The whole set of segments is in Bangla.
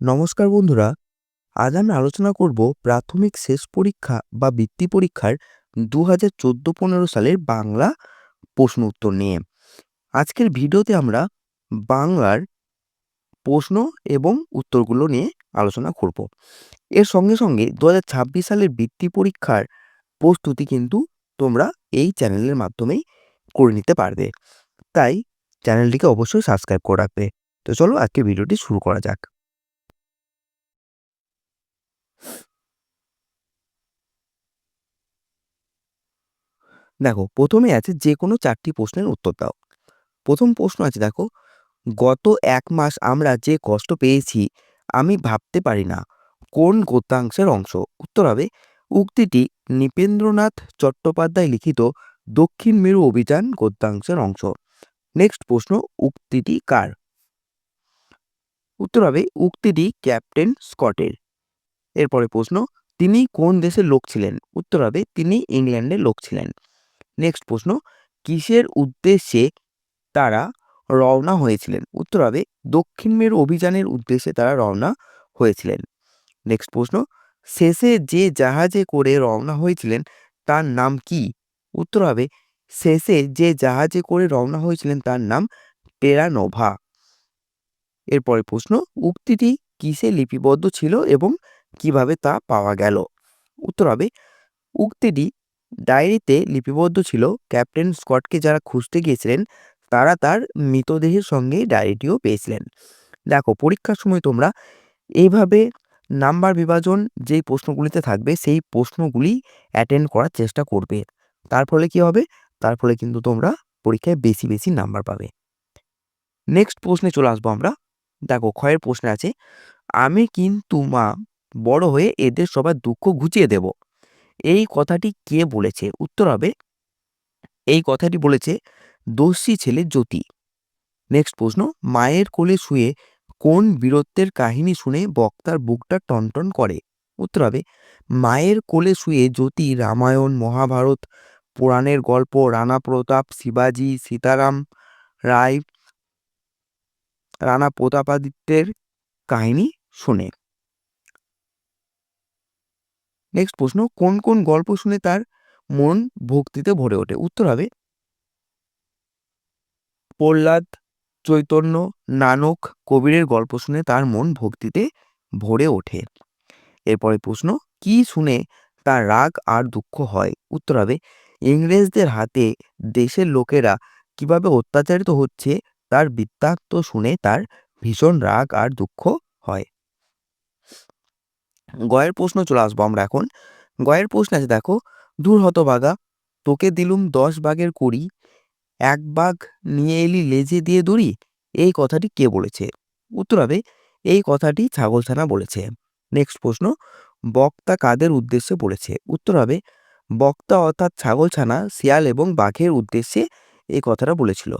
নমস্কার বন্ধুরা, আজ আমি আলোচনা করব প্রাথমিক শেষ পরীক্ষা বা বৃত্তি পরীক্ষার দু হাজার চোদ্দ পনেরো সালের বাংলা প্রশ্ন উত্তর নিয়ে। আজকের ভিডিওতে আমরা বাংলার প্রশ্ন এবং উত্তরগুলো নিয়ে আলোচনা করব। এর সঙ্গে সঙ্গে দু হাজার ছাব্বিশ সালের বৃত্তি পরীক্ষার প্রস্তুতি কিন্তু তোমরা এই চ্যানেলের মাধ্যমেই করে নিতে পারবে। তাই চ্যানেলটিকে অবশ্যই সাবস্ক্রাইব করে রাখবে। তো চলো আজকে ভিডিওটি শুরু করা যাক। দেখো, প্রথমে আছে যে কোনো চারটি প্রশ্নের উত্তর দাও। প্রথম প্রশ্ন আছে, দেখো, গত এক মাস আমরা যে কষ্ট পেয়েছি, আমি ভাবতে পারি না কোন গদ্যাংশের অংশ। উত্তর হবে, উক্তিটি নৃপেন্দ্রনাথ চট্টোপাধ্যায় লিখিত দক্ষিণ মেরু অভিযান গদ্যাংশের অংশ। নেক্সট প্রশ্ন, উক্তিটি কার? উত্তর হবে, উক্তিটি ক্যাপ্টেন স্কটের। এরপরে প্রশ্ন, তিনি কোন দেশের লোক ছিলেন? উত্তর হবে, তিনি ইংল্যান্ডের লোক ছিলেন। নেক্সট প্রশ্ন, কিসের উদ্দেশ্যে তারা রওনা হয়েছিলেন? উত্তর হবে, দক্ষিণ মেরু অভিযানের উদ্দেশ্যে তারা রওনা হয়েছিলেন। নেক্সট প্রশ্ন, শেষে যে জাহাজে করে রওনা হয়েছিলেন, তার নাম কি? উত্তর হবে, শেষে যে জাহাজে করে রওনা হয়েছিলেন, তার নাম টেরানোভা এরপরে প্রশ্ন, উক্তিটি কিসে লিপিবদ্ধ ছিল এবং কীভাবে তা পাওয়া গেল? উত্তর হবে, উক্তিটি ডায়েরিতে লিপিবদ্ধ ছিল ক্যাপ্টেন স্কটকে যারা খুঁজতে গিয়েছিলেন, তারা তার মৃতদেহের সঙ্গে ডায়েরিটিও পেয়েছিলেন। দেখো, পরীক্ষার সময় তোমরা এইভাবে নাম্বার বিভাজন যেই প্রশ্নগুলিতে থাকবে, সেই প্রশ্নগুলি অ্যাটেন্ড করার চেষ্টা করবে। তার ফলে কি হবে? তার ফলে কিন্তু তোমরা পরীক্ষায় বেশি বেশি নাম্বার পাবে। নেক্সট প্রশ্নে চলে আসব আমরা। দেখো, ক্ষয়ের প্রশ্নে আছে, আমি কিন্তু মা বড় হয়ে এদের সবার দুঃখ ঘুচিয়ে দেব। এই কথাটি কে বলেছে? উত্তর হবে, এই কথাটি বলেছে দস্যি ছেলে জ্যোতি। নেক্সট প্রশ্ন, মায়ের কোলে শুয়ে কোন বীরত্বের কাহিনী শুনে বক্তার বুকটা টনটন করে? উত্তর হবে, মায়ের কোলে শুয়ে জ্যোতি, রামায়ণ, মহাভারত, পুরাণের গল্প, রানা প্রতাপ, শিবাজি, সীতারাম রায়, রানা প্রতাপাদিত্যের কাহিনী শুনে। নেক্সট প্রশ্ন, কোন কোন গল্প শুনে তার মন ভক্তিতে ভরে ওঠে? উত্তর হবে প্রহ্লাদ, চৈতন্য, নানক কবিরের গল্প শুনে তার মন ভক্তিতে ভরে ওঠে। এরপরে প্রশ্ন, কি শুনে তার রাগ আর দুঃখ হয়? উত্তর হবে, ইংরেজদের হাতে দেশের লোকেরা কীভাবে অত্যাচারিত হচ্ছে তার বৃত্তান্ত শুনে তার ভীষণ রাগ আর দুঃখ হয়। গয়ের প্রশ্ন চলে আসব আমরা এখন। গয়ের প্রশ্ন আছে, দেখো দূর হতবাগা তোকে দিলুম দশ বাঘের কুড়ি, এক বাঘ নিয়ে এলি লেজে দিয়ে দড়ি? এই কথাটি কে বলেছে? উত্তর হবে, এই কথাটি ছাগল ছাগলছানা বলেছে। নেক্সট প্রশ্ন, বক্তা কাদের উদ্দেশ্যে বলেছে? উত্তর হবে, বক্তা অর্থাৎ ছাগলছানা শিয়াল এবং বাঘের উদ্দেশ্যে এই কথাটা বলেছিল।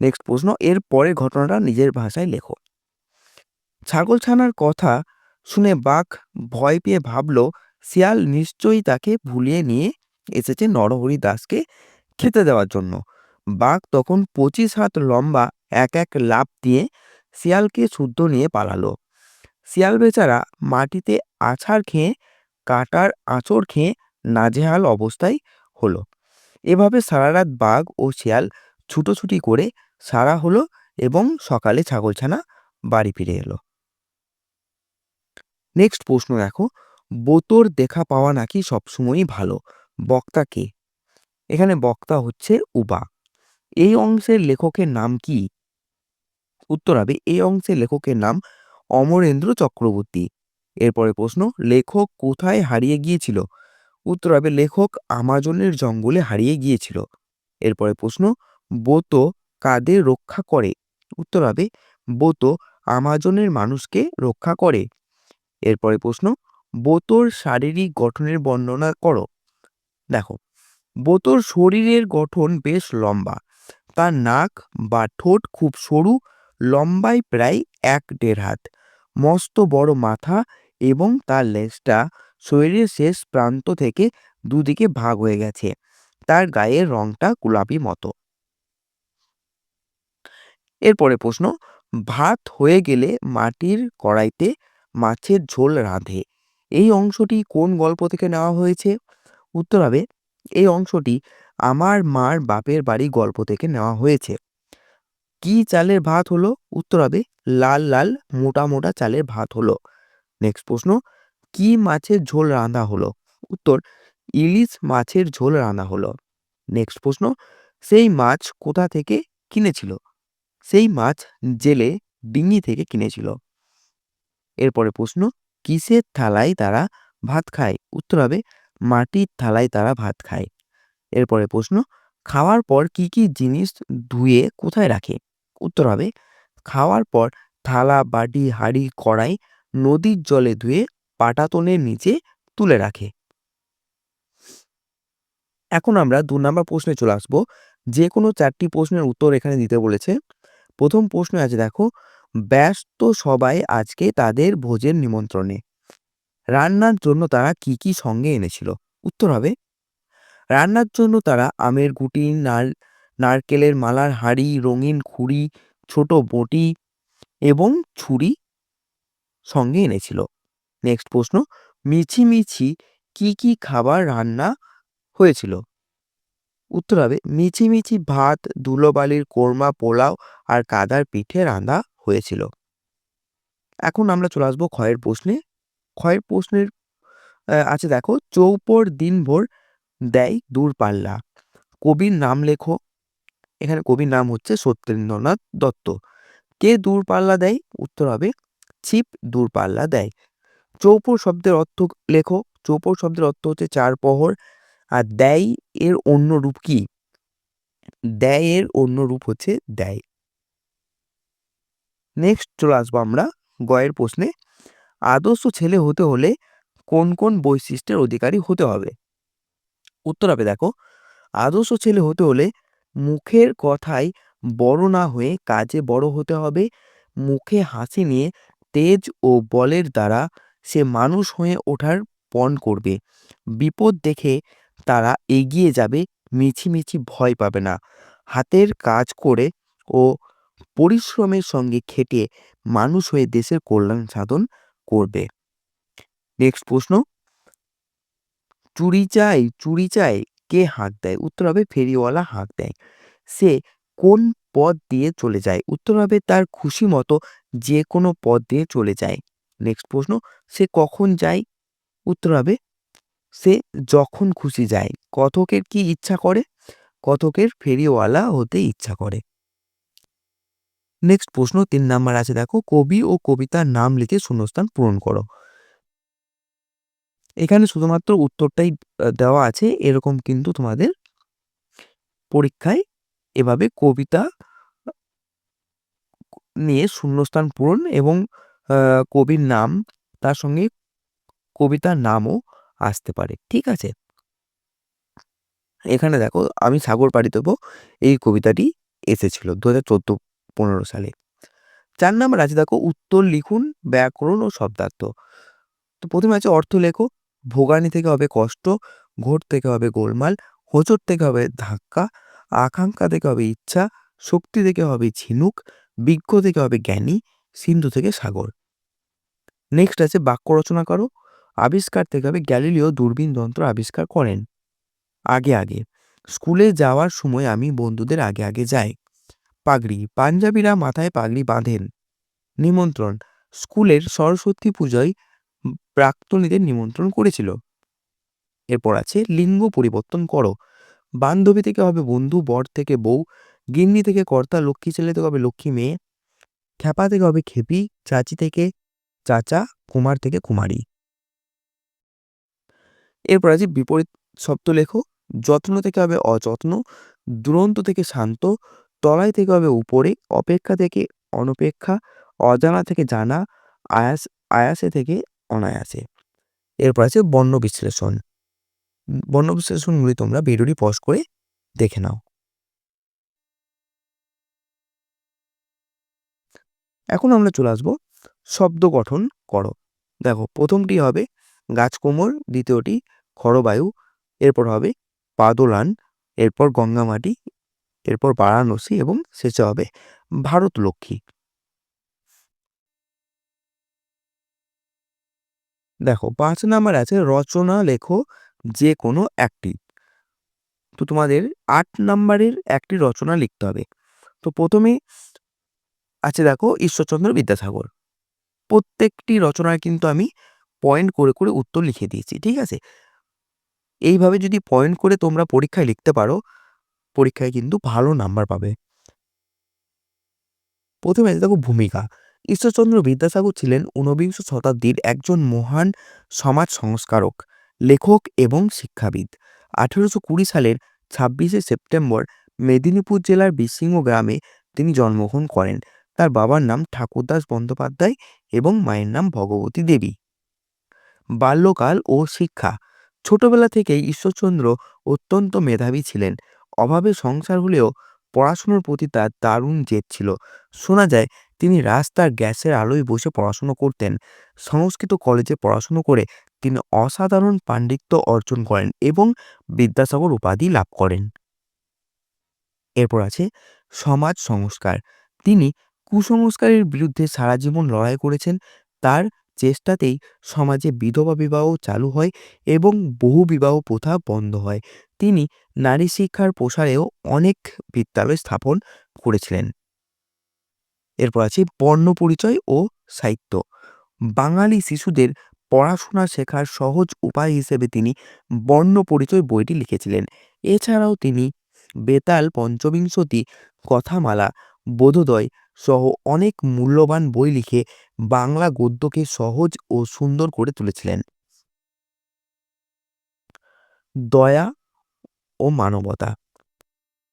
নেক্সট প্রশ্ন, এর পরের ঘটনাটা নিজের ভাষায় লেখো। ছাগলছানার কথা শুনে বাঘ ভয় পেয়ে ভাবল, শিয়াল নিশ্চয়ই তাকে ভুলিয়ে নিয়ে এসেছে নরহরি দাসকে খেতে দেওয়ার জন্য। বাঘ তখন পঁচিশ হাত লম্বা এক এক লাফ দিয়ে শিয়ালকে শুদ্ধ নিয়ে পালালো। শিয়াল বেচারা মাটিতে আছাড় খেয়ে, কাটার আঁচড় খেয়ে নাজেহাল অবস্থায় হলো। এভাবে সারা রাত বাঘ ও শিয়াল ছুটোছুটি করে সারা হলো এবং সকালে ছাগলছানা বাড়ি ফিরে এলো। নেক্সট প্রশ্ন দেখো, বোতর দেখা পাওয়া নাকি সবসময়ই ভালো? বক্তা কে? এখানে বক্তা হচ্ছে উবা। এই অংশের লেখকের নাম কি? উত্তর হবে, এই অংশের লেখকের নাম অমরেন্দ্র চক্রবর্তী। এরপরে প্রশ্ন, লেখক কোথায় হারিয়ে গিয়েছিল? উত্তর হবে, লেখক আমাজনের জঙ্গলে হারিয়ে গিয়েছিল। এরপরে প্রশ্ন, বোতো কাদের রক্ষা করে? উত্তর হবে, বোতো আমাজনের মানুষকে রক্ষা করে। এরপরে প্রশ্ন বোতোর শারীরিক গঠনের বর্ণনা করো। দেখো বোতোর শরীরের গঠন বেশ লম্বা, তার নাক বা ঠোঁট খুব সরু, লম্বায় প্রায় এক দেড় হাত, মস্ত বড় মাথা এবং তার লেজটা শরীরের শেষ প্রান্ত থেকে দুদিকে ভাগ হয়ে গেছে, তার গায়ের রংটা গোলাপি মতো। এরপরে প্রশ্ন, ভাত হয়ে গেলে মাটির কড়াইতে মাছের ঝোল রাঁধে। এই অংশটি কোন গল্প থেকে নেওয়া হয়েছে? উত্তর হবে, এই অংশটি আমার মার বাপের বাড়ি গল্প থেকে নেওয়া হয়েছে। কি চালের ভাত হলো? উত্তর হবে, লাল লাল মোটা মোটা চালের ভাত হলো। নেক্সট প্রশ্ন, কি মাছের ঝোল রাঁধা হলো? উত্তর, ইলিশ মাছের ঝোল রাঁধা হলো। নেক্সট প্রশ্ন, সেই মাছ কোথা থেকে কিনেছিল? সেই মাছ জেলে ডিঙি থেকে কিনেছিল। এরপরে প্রশ্ন, কিসের থালায় তারা ভাত খায়? উত্তর হবে, মাটির থালায় তারা ভাত খায়। এরপরে প্রশ্ন, খাওয়ার পর কি কি জিনিস ধুয়ে কোথায় রাখে? উত্তর হবে, খাওয়ার পর থালা, বাটি, হাঁড়ি, কড়াই নদীর জলে ধুয়ে পাটাতনের নিচে তুলে রাখে। এখন আমরা দু নম্বর প্রশ্নে চলে আসব। যে কোনো চারটি প্রশ্নের উত্তর এখানে দিতে বলেছে। প্রথম প্রশ্ন আছে, দেখো ব্যস্ত সবাই আজকে তাদের ভোজের নিমন্ত্রণে। রান্নার জন্য তারা কি কি সঙ্গে এনেছিল? উত্তর হবে, রান্নার জন্য তারা আমের গুটি নার নারকেলের মালার হাঁড়ি, রঙিন খুঁড়ি, ছোট বটি এবং ছুরি সঙ্গে এনেছিল। নেক্সট প্রশ্ন, মিছিমিছি কি কি খাবার রান্না হয়েছিল? উত্তর হবে, মিছিমিছি ভাত ধুলোবালির কোরমা পোলাও আর কাদার পিঠে রান্না হয়েছিল। এখন আমরা চলে আসব ক্ষয়ের প্রশ্নে। ক্ষয়ের প্রশ্নের আছে দেখো, চৌপর দিনভর দেয় দূরপাল্লা। কবির নাম লেখো। এখানে কবির নাম হচ্ছে সত্যেন্দ্রনাথ দত্ত। কে দূরপাল্লা দেয়? উত্তর হবে, ছিপ দূরপাল্লা দেয়। চৌপর শব্দের অর্থ লেখো। চৌপর শব্দের অর্থ হচ্ছে চার প্রহর। আর দেয় এর অন্য রূপ কি? দেয় এর অন্য রূপ হচ্ছে দেয়। নেক্সট চলে আসব আমরা গয়ের প্রশ্নে। আদর্শ ছেলে হতে হলে কোন কোন বৈশিষ্ট্যের অধিকারী হতে হবে? উত্তর হবে দেখো, আদর্শ ছেলে হতে হলে মুখের কথায় বড় না হয়ে কাজে বড় হতে হবে। মুখে হাসি নিয়ে তেজ ও বলের দ্বারা সে মানুষ হয়ে ওঠার পণ করবে। বিপদ দেখে তারা এগিয়ে যাবে, মিছিমিছি ভয় পাবে না। হাতের কাজ করে ও পরিশ্রমের সঙ্গে খেটে মানুষ হয়ে দেশের কল্যাণ সাধন করবে। নেক্সট প্রশ্ন। চুরি চাই চুরি চাই কে হাঁক দেয়? উত্তর হবে ফেরিওয়ালা হাঁক দেয়। সে কোন পথ দিয়ে চলে যায়? উত্তর হবে তার খুশি মতো যে কোনো পথ দিয়ে চলে যায়। নেক্সট প্রশ্ন। সে কখন যায়? উত্তর হবে সে যখন খুশি যায়। কথকের কি ইচ্ছা করে? কথকের ফেরিওয়ালা হতে ইচ্ছা করে? নেক্সট প্রশ্ন তিন নাম্বার আছে, দেখো। কবি ও কবিতার নাম লিখে শূন্যস্থান পূরণ করো। এখানে শুধুমাত্র উত্তরটাই দেওয়া আছে। এরকম কিন্তু তোমাদের পরীক্ষায় এভাবে কবিতা নিয়ে শূন্যস্থান পূরণ এবং কবির নাম, তার সঙ্গে কবিতার নামও আসতে পারে। ঠিক আছে? এখানে দেখো, আমি সাগর পাড়ি দেবো। এই কবিতাটি এসেছিল। দু হাজার চোদ্দ পনেরো সালে। চার নাম্বার আছে দেখো উত্তর লিখুন ব্যাকরণ ও শব্দার্থ। তো প্রথমে আছে অর্থ লেখো। ভোগানি থেকে হবে কষ্ট, ঘোর থেকে হবে গোলমাল, হোঁচট থেকে হবে ধাক্কা, আকাঙ্ক্ষা থেকে হবে ইচ্ছা, শক্তি থেকে হবে ঝিনুক, বিজ্ঞ থেকে হবে জ্ঞানী, সিন্ধু থেকে সাগর। নেক্সট আছে বাক্য রচনা করো। আবিষ্কার থেকে হবে গ্যালিলিও দূরবীন যন্ত্র আবিষ্কার করেন। আগে আগে। স্কুলে যাওয়ার সময় আমি বন্ধুদের আগে আগে যাই। পাগড়ি, পাঞ্জাবিরা মাথায় পাগড়ি বাঁধেন। নিমন্ত্রণ। স্কুলের সরস্বতী পুজোয় প্রাক্তনীদের নিমন্ত্রণ করেছিল। এরপর আছে, লিঙ্গ পরিবর্তন করো। বান্ধবী থেকে হবে বন্ধু, বর থেকে বউ, গিন্নি থেকে কর্তা, লক্ষ্মী ছেলে থেকে হবে লক্ষ্মী মেয়ে, খ্যাপা থেকে হবে খেপি চাচি থেকে চাচা, কুমার থেকে কুমারী। এরপর আছে বিপরীত শব্দ লেখো। যত্ন থেকে হবে অযত্ন। দুরন্ত থেকে শান্ত। তলায় থেকে হবে উপরে, অপেক্ষা থেকে অনপেক্ষা, অজানা থেকে জানা, আয়াস, আয়াসে থেকে অনায়াসে। এরপর আছে বর্ণ বিশ্লেষণ। বর্ণ বিশ্লেষণগুলি তোমরা ভিডিওটি পজ করে দেখে নাও। এখন আমরা চলে আসব শব্দ গঠন করো। দেখো, প্রথমটি হবে গাছ কোমর দ্বিতীয়টি খরবায়ু এরপর হবে পাদলান, এরপর গঙ্গামাটি এরপর বারাণসী এবং শেষে হবে ভারত লক্ষ্মী। দেখো, পাঁচ নাম্বার আছে রচনা, লেখো যে কোনো একটি। তো তোমাদের আট নাম্বারের একটি রচনা লিখতে হবে। তো প্রথমে আছে দেখো ঈশ্বরচন্দ্র বিদ্যাসাগর। প্রত্যেকটি রচনায় কিন্তু আমি পয়েন্ট করে করে উত্তর লিখে দিয়েছি, ঠিক আছে? এইভাবে যদি পয়েন্ট করে তোমরা পরীক্ষায় লিখতে পারো পরীক্ষায় কিন্তু ভালো নাম্বার পাবে। প্রথমে দেখো ভূমিকা। ঈশ্বরচন্দ্র বিদ্যাসাগর ছিলেন ঊনবিংশ শতাব্দীর একজন মহান সমাজ সংস্কারক, লেখক এবং শিক্ষাবিদ। আঠেরোশো কুড়ি সালের ছাব্বিশে সেপ্টেম্বর মেদিনীপুর জেলার বিসিংহ গ্রামে তিনি জন্মগ্রহণ করেন। তার বাবার নাম ঠাকুরদাস বন্দ্যোপাধ্যায় এবং মায়ের নাম ভগবতী দেবী। বাল্যকাল ও শিক্ষা। ছোটবেলা থেকেই ঈশ্বরচন্দ্র অত্যন্ত মেধাবী ছিলেন। অভাবে সংসার হলেও পড়াশুনোর প্রতি তার দারুণ জেদ ছিল। শোনা যায়, তিনি রাস্তার গ্যাসের আলোয় বসে পড়াশুনো করতেন। সংস্কৃত কলেজে পড়াশুনো করে তিনি অসাধারণ পাণ্ডিত্য অর্জন করেন এবং বিদ্যাসাগর উপাধি লাভ করেন। এরপর আছে সমাজ সংস্কার। তিনি কুসংস্কারের বিরুদ্ধে সারা জীবন লড়াই করেছেন। তার চেষ্টাতেই সমাজে বিধবা বিবাহ চালু হয় এবং বহু বিবাহ প্রথা বন্ধ হয়। তিনি নারী শিক্ষার প্রসারেও অনেক বিদ্যালয় স্থাপন করেছিলেন। এরপর আছে বর্ণ পরিচয় ও সাহিত্য। বাঙালি শিশুদের পড়াশোনা শেখার সহজ উপায় হিসেবে তিনি বর্ণ পরিচয় বইটি লিখেছিলেন। এছাড়াও তিনি বেতাল পঞ্চবিংশতি কথামালা, বোধোদয় সহ অনেক মূল্যবান বই লিখে বাংলা গদ্যকে সহজ ও সুন্দর করে তুলেছিলেন। দয়া ও মানবতা।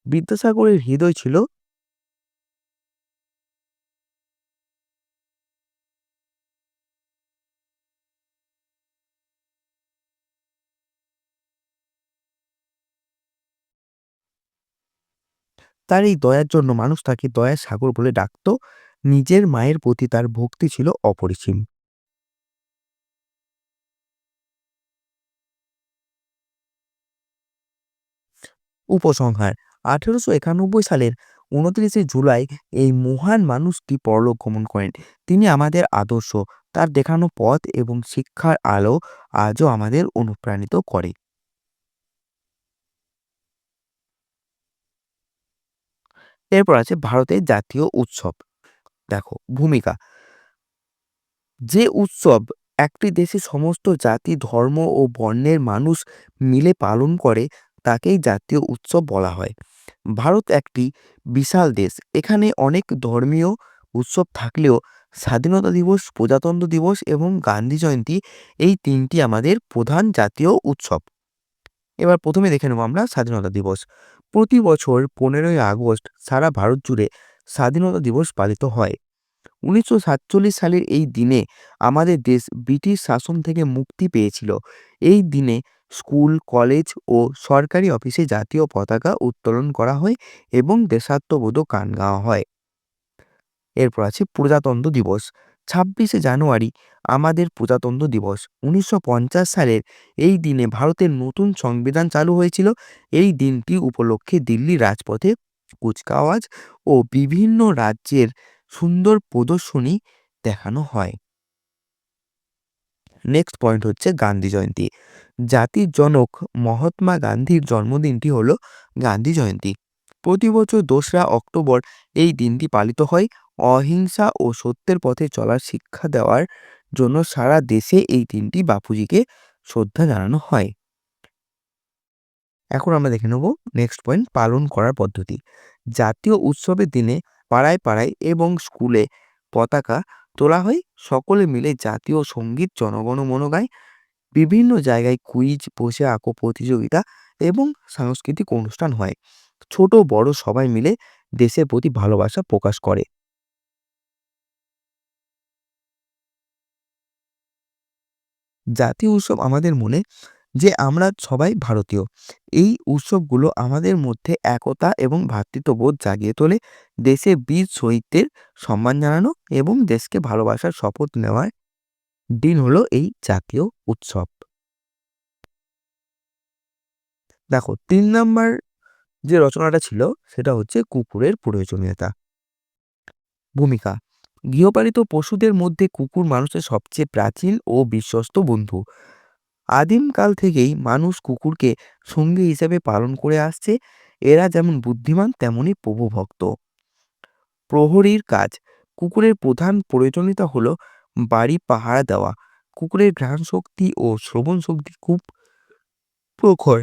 বিদ্যাসাগরের হৃদয় ছিল তার এই দয়ার জন্য মানুষ তাকে দয়ার সাগর বলে ডাকত। নিজের মায়ের প্রতি তার ভক্তি ছিল অপরিসীম। উপসংহার। আঠেরোশো একানব্বই সালের উনত্রিশে জুলাই এই মহান মানুষটি পরলোক গমন করেন। তিনি আমাদের আদর্শ, তার দেখানো পথ এবং শিক্ষার আলো আজও আমাদের অনুপ্রাণিত করে। এরপর আছে ভারতের জাতীয় উৎসব। দেখো, ভূমিকা। যে উৎসব একটি দেশে সমস্ত জাতি, ধর্ম ও বর্ণের মানুষ মিলে পালন করে তাকেই জাতীয় উৎসব বলা হয়। ভারত একটি বিশাল দেশ। এখানে অনেক ধর্মীয় উৎসব থাকলেও স্বাধীনতা দিবস, প্রজাতন্ত্র দিবস এবং গান্ধী জয়ন্তী এই তিনটি আমাদের প্রধান জাতীয় উৎসব। এবার প্রথমে দেখে নেব আমরা স্বাধীনতা দিবস। প্রতি বছর পনেরোই আগস্ট সারা ভারত জুড়ে স্বাধীনতা দিবস পালিত হয়। উনিশশো সাতচল্লিশ সালের এই দিনে আমাদের দেশ ব্রিটিশ শাসন থেকে মুক্তি পেয়েছিল। এই দিনে স্কুল, কলেজ ও সরকারি অফিসে জাতীয় পতাকা উত্তোলন করা হয় এবং দেশাত্মবোধক গান গাওয়া হয়। এরপর আছে প্রজাতন্ত্র দিবস। ছাব্বিশে জানুয়ারি, আমাদের প্রজাতন্ত্র দিবস। উনিশশো পঞ্চাশ সালের এই দিনে ভারতের নতুন সংবিধান চালু হয়েছিল। এই দিনটি উপলক্ষে দিল্লি রাজপথে কুচকাওয়াজ ও বিভিন্ন রাজ্যের সুন্দর প্রদর্শনী দেখানো হয়। নেক্সট পয়েন্ট হচ্ছে গান্ধী জয়ন্তী। জাতির জনক মহাত্মা গান্ধীর জন্মদিনটি হলো গান্ধী জয়ন্তী। প্রতি বছর দোসরা অক্টোবর এই দিনটি পালিত হয়। অহিংসা ও সত্যের পথে চলার শিক্ষা দেওয়ার জন্য সারা দেশে এই দিনটি বাপুজিকে শ্রদ্ধা জানানো হয়। এখন আমরা দেখে নেব নেক্সট পয়েন্ট পালন করার পদ্ধতি। জাতীয় উৎসবের দিনে পাড়ায় পাড়ায় এবং স্কুলে পতাকা তোলা হয়। সকলে মিলে জাতীয় সংগীত জনগণমন গায় বিভিন্ন জায়গায় কুইজ, বসে আঁকো প্রতিযোগিতা এবং সাংস্কৃতিক অনুষ্ঠান হয়। ছোট, বড় সবাই মিলে দেশের প্রতি ভালোবাসা প্রকাশ করে। জাতীয় উৎসব আমাদের মনে যে আমরা সবাই ভারতীয়। এই উৎসবগুলো আমাদের মধ্যে একতা এবং ভ্রাতৃত্ববোধ জাগিয়ে তোলে। দেশে বীর শহীদদের সম্মান জানানো এবং দেশকে ভালোবাসার শপথ নেওয়ার দিন হলো এই জাতীয় উৎসব। দেখো, তিন নাম্বার যে রচনাটা ছিল, সেটা হচ্ছে কুকুরের প্রয়োজনীয়তা। ভূমিকা, গৃহপালিত পশুদের মধ্যে কুকুর মানুষের সবচেয়ে প্রাচীন ও বিশ্বস্ত বন্ধু। আদিমকাল থেকেই মানুষ কুকুরকে সঙ্গী হিসেবে পালন করে আসছে। এরা যেমন বুদ্ধিমান, তেমনই প্রভুভক্ত। প্রহরীর কাজ। কুকুরের প্রধান প্রয়োজনীয়তা হলো বাড়ি পাহারা দেওয়া। কুকুরের ঘ্রাণ শক্তি ও শ্রবণ শক্তি খুব প্রখর।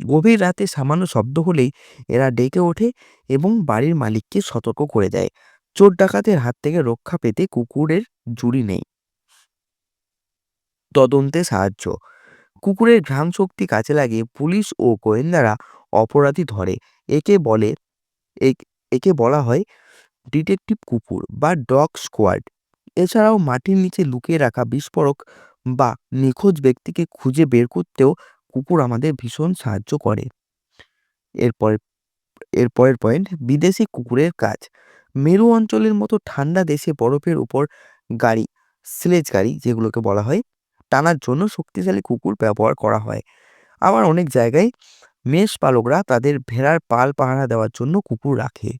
গভীর রাতে সামান্য শব্দ হলেই এরা ডেকে ওঠে এবং বাড়ির মালিককে সতর্ক করে দেয়। চোর ডাকাতের হাত থেকে রক্ষা পেতে কুকুরের জুড়ি নেই। তদন্তে সাহায্য। কুকুরের ঘ্রাণ শক্তি কাজে লাগিয়ে পুলিশ ও গোয়েন্দারা অপরাধী ধরে। একে বলে, একে বলা হয় ডিটেকটিভ কুকুর বা ডগ স্কোয়াড। এছাড়াও মাটির নিচে লুকিয়ে রাখা বিস্ফোরক বা নিখোঁজ ব্যক্তিকে খুঁজে বের করতেও কুকুর আমাদের ভীষণ সাহায্য করে। এরপর এরপরের পয়েন্ট, বিদেশি কুকুরের কাজ। মেরু অঞ্চলের মতো ঠান্ডা দেশে বরফের উপর গাড়ি, স্লেজ গাড়ি যেগুলোকে বলা হয় টানার জন্য শক্তিশালী কুকুর ব্যবহার করা হয়। আবার অনেক জায়গায় মেষ পালকরা তাদের ভেড়ার পাল পাহারা দেওয়ার জন্য কুকুর রাখে।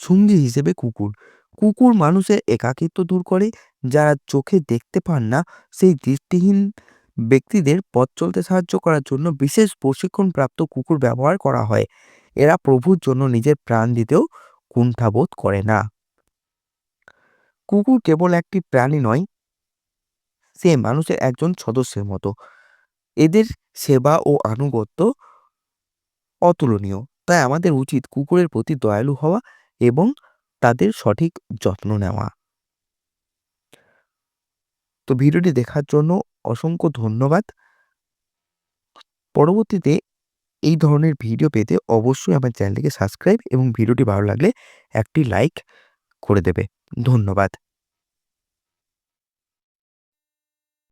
সঙ্গী হিসেবে কুকুর। কুকুর মানুষের একাকিত্ব দূর করে, যারা চোখে দেখতে পান না, সেই দৃষ্টিহীন ব্যক্তিদের পথ চলতে সাহায্য করার জন্য বিশেষ প্রশিক্ষণপ্রাপ্ত কুকুর ব্যবহার করা হয়। এরা প্রভুর জন্য নিজের প্রাণ দিতেও কুণ্ঠাবোধ করে না। কুকুর কেবল একটি প্রাণী নয় সে মানুষের একজন সদস্যের মতো। এদের সেবা ও আনুগত্য অতুলনীয়। তাই আমাদের উচিত কুকুরের প্রতি দয়ালু হওয়া এবং তাদের সঠিক যত্ন নেওয়া। তো ভিডিওটি দেখার জন্য অসংখ্য ধন্যবাদ। পরবর্তীতে এই ধরনের ভিডিও পেতে অবশ্যই আমার চ্যানেলটিকে সাবস্ক্রাইব এবং ভিডিওটি ভালো লাগলে একটি লাইক করে দেবে। ধন্যবাদ।